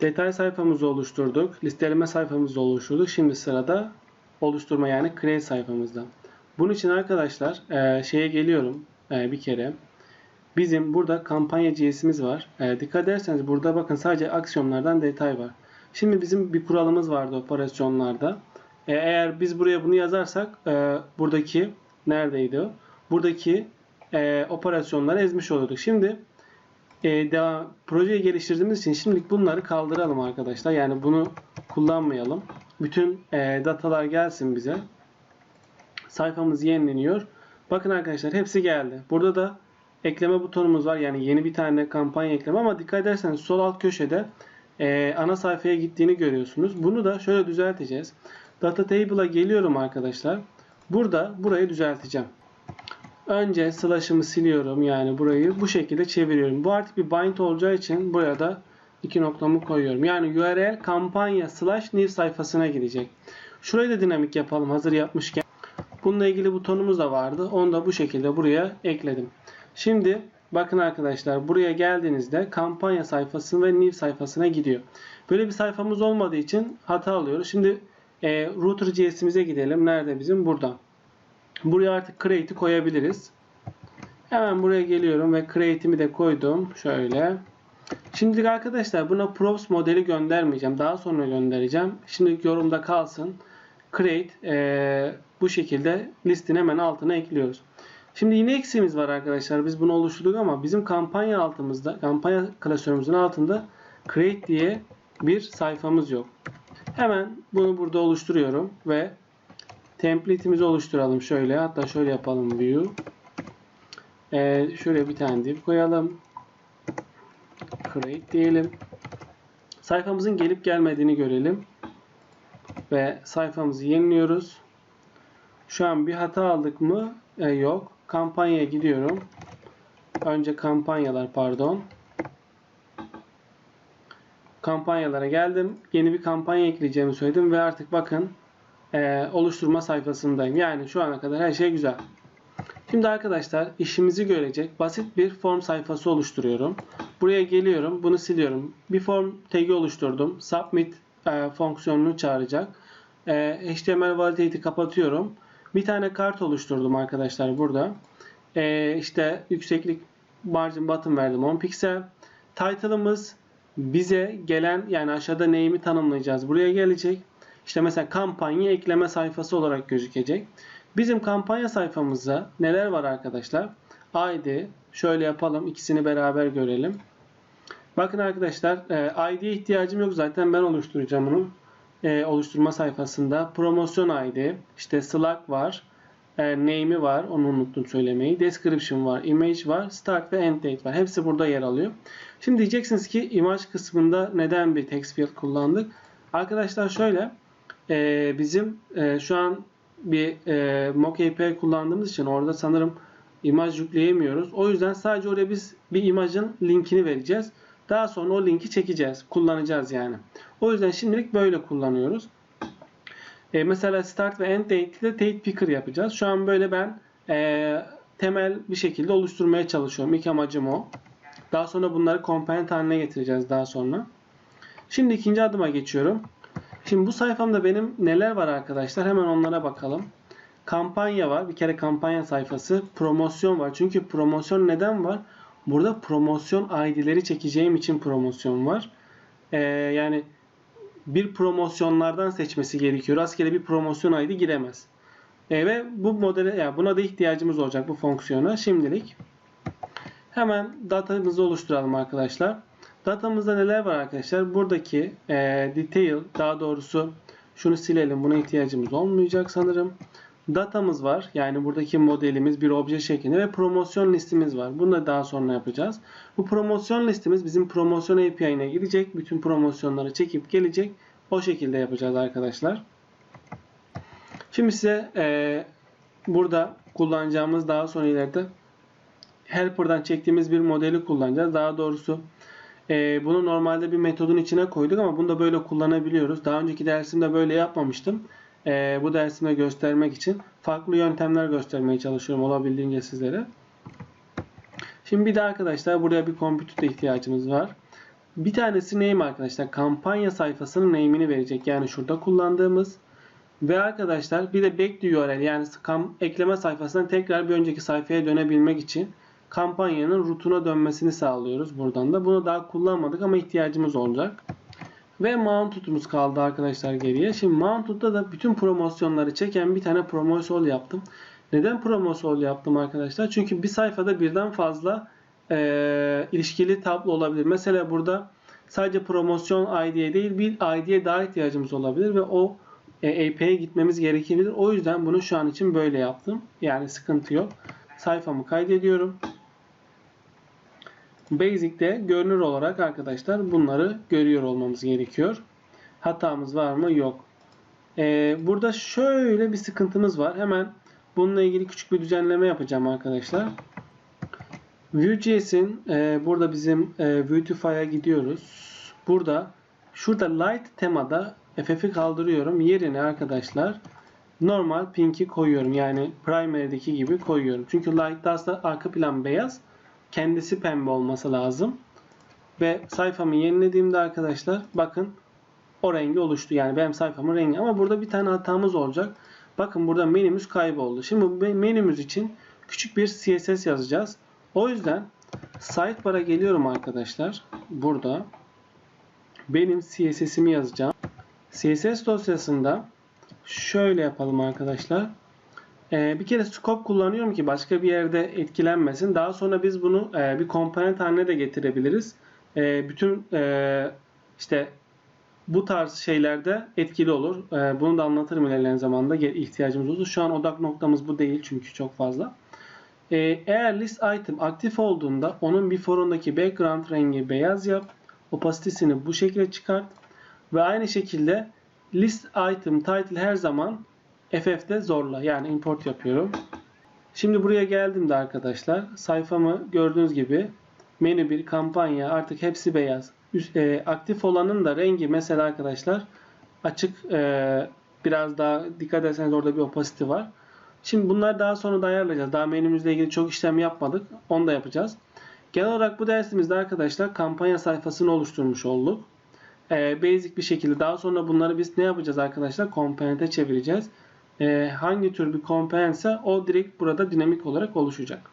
Detay sayfamızı oluşturduk. Listeleme sayfamızı oluşturduk. Şimdi sırada oluşturma yani create sayfamızda. Bunun için arkadaşlar e, şeye geliyorum e, bir kere. Bizim burada kampanya CS'imiz var. E, dikkat ederseniz burada bakın sadece aksiyonlardan detay var. Şimdi bizim bir kuralımız vardı operasyonlarda. E, eğer biz buraya bunu yazarsak e, buradaki neredeydi o? Buradaki e, operasyonları ezmiş oluyorduk. Şimdi e, devam, projeyi geliştirdiğimiz için şimdilik bunları kaldıralım arkadaşlar. Yani bunu kullanmayalım. Bütün e, datalar gelsin bize. Sayfamız yenileniyor. Bakın arkadaşlar hepsi geldi. Burada da ekleme butonumuz var. Yani yeni bir tane kampanya ekleme ama dikkat ederseniz sol alt köşede e, ana sayfaya gittiğini görüyorsunuz. Bunu da şöyle düzelteceğiz. Data Table'a geliyorum arkadaşlar. Burada burayı düzelteceğim. Önce slash'ımı siliyorum. Yani burayı bu şekilde çeviriyorum. Bu artık bir bind olacağı için buraya da iki noktamı koyuyorum. Yani URL kampanya slash new sayfasına gidecek. Şurayı da dinamik yapalım hazır yapmışken. Bununla ilgili butonumuz da vardı. Onu da bu şekilde buraya ekledim. Şimdi bakın arkadaşlar buraya geldiğinizde kampanya sayfası ve new sayfasına gidiyor. Böyle bir sayfamız olmadığı için hata alıyoruz. Şimdi e, router CS'imize gidelim. Nerede bizim? Burada. Buraya artık create'i koyabiliriz. Hemen buraya geliyorum ve create'imi de koydum. Şöyle. Şimdilik arkadaşlar buna props modeli göndermeyeceğim. Daha sonra göndereceğim. Şimdilik yorumda kalsın. Create e, bu şekilde listin hemen altına ekliyoruz. Şimdi yine eksiğimiz var arkadaşlar. Biz bunu oluşturduk ama bizim kampanya altımızda, kampanya klasörümüzün altında create diye bir sayfamız yok. Hemen bunu burada oluşturuyorum ve template'imizi oluşturalım şöyle. Hatta şöyle yapalım view. Ee, şöyle bir tane div koyalım. Create diyelim. Sayfamızın gelip gelmediğini görelim. Ve sayfamızı yeniliyoruz. Şu an bir hata aldık mı? Ee, yok. Kampanyaya gidiyorum. Önce kampanyalar pardon. Kampanyalara geldim. Yeni bir kampanya ekleyeceğimi söyledim ve artık bakın e, oluşturma sayfasındayım. Yani şu ana kadar her şey güzel. Şimdi arkadaşlar işimizi görecek basit bir form sayfası oluşturuyorum. Buraya geliyorum. Bunu siliyorum. Bir form tagi oluşturdum. Submit e, fonksiyonunu çağıracak. E, HTML validate'i kapatıyorum. Bir tane kart oluşturdum arkadaşlar burada. E, işte yükseklik margin button verdim 10 piksel. Title'ımız bize gelen yani aşağıda name'i tanımlayacağız. Buraya gelecek. İşte mesela kampanya ekleme sayfası olarak gözükecek. Bizim kampanya sayfamızda neler var arkadaşlar? ID şöyle yapalım. ikisini beraber görelim. Bakın arkadaşlar ID'ye ihtiyacım yok. Zaten ben oluşturacağım onu. E, oluşturma sayfasında. Promosyon ID, işte Slack var. E, name'i var. Onu unuttum söylemeyi. Description var. Image var. Start ve End Date var. Hepsi burada yer alıyor. Şimdi diyeceksiniz ki imaj kısmında neden bir text field kullandık? Arkadaşlar şöyle. E, bizim e, şu an bir e, mock API kullandığımız için orada sanırım imaj yükleyemiyoruz. O yüzden sadece oraya biz bir imajın linkini vereceğiz. Daha sonra o linki çekeceğiz. Kullanacağız yani. O yüzden şimdilik böyle kullanıyoruz. E, mesela start ve end date'i de date picker yapacağız. Şu an böyle ben e, temel bir şekilde oluşturmaya çalışıyorum. İlk amacım o. Daha sonra bunları komponent haline getireceğiz daha sonra. Şimdi ikinci adıma geçiyorum. Şimdi bu sayfamda benim neler var arkadaşlar? Hemen onlara bakalım. Kampanya var. Bir kere kampanya sayfası. Promosyon var. Çünkü promosyon neden var? Burada promosyon ID'leri çekeceğim için promosyon var. Ee, yani bir promosyonlardan seçmesi gerekiyor. Rastgele bir promosyon ID giremez. Ee, ve bu modele yani buna da ihtiyacımız olacak bu fonksiyona şimdilik. Hemen datamızı oluşturalım arkadaşlar. Datamızda neler var arkadaşlar? Buradaki e, detail daha doğrusu şunu silelim. Buna ihtiyacımız olmayacak sanırım. Datamız var. Yani buradaki modelimiz bir obje şeklinde ve promosyon listimiz var. Bunu da daha sonra yapacağız. Bu promosyon listimiz bizim promosyon API'ine girecek. Bütün promosyonları çekip gelecek. O şekilde yapacağız arkadaşlar. Şimdi size e, burada kullanacağımız daha sonra ileride helper'dan çektiğimiz bir modeli kullanacağız. Daha doğrusu e, bunu normalde bir metodun içine koyduk ama bunu da böyle kullanabiliyoruz. Daha önceki dersimde böyle yapmamıştım. E, bu dersimde göstermek için farklı yöntemler göstermeye çalışıyorum olabildiğince sizlere. Şimdi bir de arkadaşlar buraya bir computer'da ihtiyacımız var. Bir tanesi name arkadaşlar. Kampanya sayfasının name'ini verecek. Yani şurada kullandığımız. Ve arkadaşlar bir de back URL yani ekleme sayfasından tekrar bir önceki sayfaya dönebilmek için kampanyanın rootuna dönmesini sağlıyoruz buradan da. Bunu daha kullanmadık ama ihtiyacımız olacak. Ve mounted'umuz kaldı arkadaşlar geriye. Şimdi mounted'da da bütün promosyonları çeken bir tane promosol yaptım. Neden promosol yaptım arkadaşlar? Çünkü bir sayfada birden fazla e, ilişkili tablo olabilir. Mesela burada sadece promosyon ID'ye değil bir ID'ye daha ihtiyacımız olabilir ve o e, API'ye gitmemiz gerekebilir. O yüzden bunu şu an için böyle yaptım. Yani sıkıntı yok. Sayfamı kaydediyorum. Basic'te görünür olarak arkadaşlar bunları görüyor olmamız gerekiyor. Hatamız var mı? Yok. Ee, burada şöyle bir sıkıntımız var. Hemen bununla ilgili küçük bir düzenleme yapacağım arkadaşlar. Vue.js'in e, burada bizim e, Vuetify'a gidiyoruz. Burada şurada light temada FF'i kaldırıyorum. Yerine arkadaşlar normal pink'i koyuyorum. Yani primary'deki gibi koyuyorum. Çünkü light'ta aslında arka plan beyaz. Kendisi pembe olması lazım. Ve sayfamı yenilediğimde arkadaşlar bakın o rengi oluştu. Yani benim sayfamın rengi. Ama burada bir tane hatamız olacak. Bakın burada menümüz kayboldu. Şimdi menümüz için küçük bir CSS yazacağız. O yüzden sidebar'a geliyorum arkadaşlar. Burada benim CSS'imi yazacağım. CSS dosyasında şöyle yapalım arkadaşlar. Ee, bir kere scope kullanıyorum ki başka bir yerde etkilenmesin. Daha sonra biz bunu e, bir komponent haline de getirebiliriz. E, bütün e, işte bu tarz şeylerde etkili olur. Bunu da anlatırım ilerleyen zamanda ihtiyacımız olur. Şu an odak noktamız bu değil çünkü çok fazla. Eğer list item aktif olduğunda onun before'undaki background rengi beyaz yap. Opacity'sini bu şekilde çıkart. Ve aynı şekilde list item title her zaman FF'de zorla. Yani import yapıyorum. Şimdi buraya geldiğimde arkadaşlar sayfamı gördüğünüz gibi menü bir kampanya artık hepsi beyaz. Üst, e, aktif olanın da rengi mesela arkadaşlar açık e, biraz daha dikkat ederseniz orada bir opacity var. Şimdi bunları daha sonra da ayarlayacağız. Daha menümüzle ilgili çok işlem yapmadık. Onu da yapacağız. Genel olarak bu dersimizde arkadaşlar kampanya sayfasını oluşturmuş olduk. Ee, basic bir şekilde. Daha sonra bunları biz ne yapacağız arkadaşlar? Komponente çevireceğiz. Ee, hangi tür bir komponentse o direkt burada dinamik olarak oluşacak.